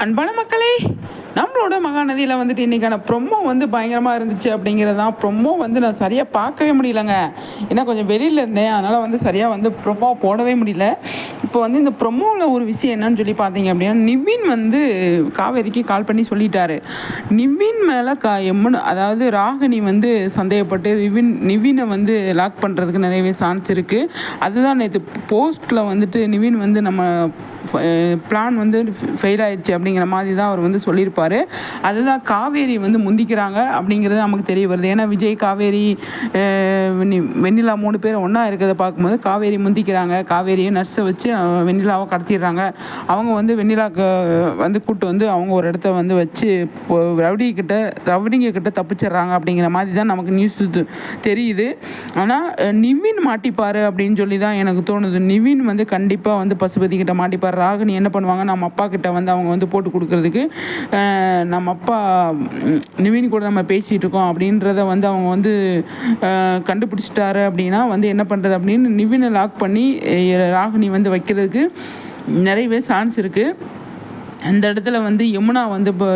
அன்பான மக்களே நம்மளோட மகாநதியில் வந்துட்டு இன்றைக்கான ப்ரொமோ வந்து பயங்கரமாக இருந்துச்சு அப்படிங்கிறது தான் ப்ரொமோ வந்து நான் சரியாக பார்க்கவே முடியலங்க. ஏன்னா கொஞ்சம் வெளியில் இருந்தேன். அதனால் வந்து சரியாக வந்து ப்ரொமோ போடவே முடியல. இப்போ வந்து இந்த ப்ரொமோவில் ஒரு விஷயம் என்னன்னு சொல்லி பார்த்தீங்க அப்படின்னா நிவின் வந்து காவேரிக்கு கால் பண்ணி சொல்லிட்டாரு. நிவின் மேலே கா எம்மன் அதாவது ராகினி வந்து சந்தேகப்பட்டு நிவின் நிவினை வந்து லாக் பண்ணுறதுக்கு நிறையவே சான்ஸ் இருக்குது அதுதான் நேற்று போஸ்ட்டில் வந்துட்டு நிவின் வந்து நம்ம பிளான் வந்து ஃபெயில் ஆயிடுச்சு அப்படிங்கிற மாதிரி தான் அவர் வந்து சொல்லியிருப்பார். அதுதான் காவேரி வந்து முந்திக்கிறாங்க அப்படிங்கிறது நமக்கு தெரிய வருது. ஏன்னா விஜய் காவேரி வெண்ணிலா மூணு பேர் ஒன்றா இருக்கிறத பார்க்கும்போது காவேரி முந்திக்கிறாங்க. காவேரியை நர்ஸை வச்சு வெண்ணிலாவை கடத்திடுறாங்க. அவங்க வந்து வெண்ணிலாக்கு வந்து கூட்டு வந்து அவங்க ஒரு இடத்த வந்து வச்சு ரவுடி கிட்ட ரவுடிங்க கிட்ட தப்பிச்சிடுறாங்க அப்படிங்கிற மாதிரி தான் நமக்கு நியூஸ் தெரியுது. ஆனால் நிவின் மாட்டிப்பார் அப்படின்னு சொல்லி தான் எனக்கு தோணுது. நிவின் வந்து கண்டிப்பாக வந்து பசுபதி கிட்ட மாட்டிப்பார். ராகினி என்ன பண்ணுவாங்க? நம்ம அப்பா கிட்ட வந்து அவங்க வந்து போட்டு கொடுக்கறதுக்கு நம்ம அப்பா ம், நிவின் கூட நம்ம பேசிகிட்டு இருக்கோம் அப்படின்றத வந்து அவங்க வந்து கண்டுபிடிச்சிட்டாரு அப்படின்னா வந்து என்ன பண்ணுறது அப்படின்னு நிவினை லாக் பண்ணி ராகினி வந்து வைக்கிறதுக்கு நிறையவே சான்ஸ் இருக்குது அந்த இடத்துல வந்து யமுனா வந்து இப்போ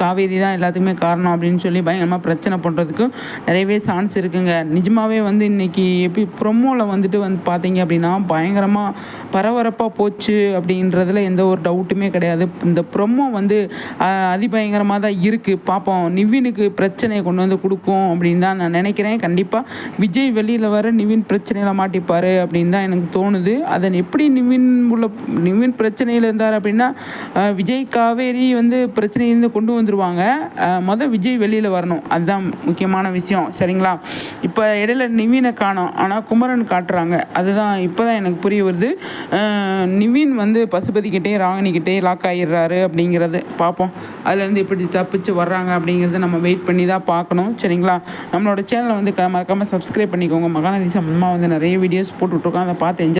காவேரி தான் எல்லாத்துக்குமே காரணம் அப்படின்னு சொல்லி பயங்கரமாக பிரச்சனை பண்ணுறதுக்கும் நிறையவே சான்ஸ் இருக்குங்க. நிஜமாகவே வந்து இன்றைக்கி எப்படி ப்ரொமோவில் வந்துட்டு வந்து பார்த்தீங்க அப்படின்னா பயங்கரமாக பரபரப்பாக போச்சு அப்படின்றதுல எந்த ஒரு டவுட்டுமே கிடையாது. இந்த ப்ரொமோ வந்து அதிபயங்கரமாக தான் இருக்குது பார்ப்போம் நிவினுக்கு பிரச்சனையை கொண்டு வந்து கொடுக்கும் அப்படின்னு தான் நான் நினைக்கிறேன். கண்டிப்பாக விஜய் வெளியில் வர நிவின் பிரச்சனையில் மாட்டிப்பார் அப்படின்னு தான் எனக்கு தோணுது. அதன் எப்படி நிவின் உள்ள நிவின் பிரச்சனையில் இருந்தார் அப்படின்னா விஜய் விஜய் காவேரி வந்து பிரச்சனையிலேருந்து கொண்டு வந்துடுவாங்க மொதல் விஜய் வெளியில் வரணும். அதுதான் முக்கியமான விஷயம். சரிங்களா? இப்போ இடையில நிவினை காணோம். ஆனால் குமரன் காட்டுறாங்க. அதுதான் இப்போ தான் எனக்கு புரிய வருது. நிவீன் வந்து பசுபதிக்கிட்டே ராகினிக்கிட்டே லாக் ஆகிடுறாரு அப்படிங்கிறது பார்ப்போம். அதுலேருந்து எப்படி தப்பிச்சு வர்றாங்க அப்படிங்கிறத நம்ம வெயிட் பண்ணி தான் பார்க்கணும். சரிங்களா? நம்மளோட சேனலை வந்து க- சப்ஸ்கிரைப் பண்ணிக்கோங்க. மகாநதி சம்மந்தமாக வந்து நிறைய வீடியோஸ் போட்டுட்ருக்கோம் அதை பார்த்து என்ஜாய்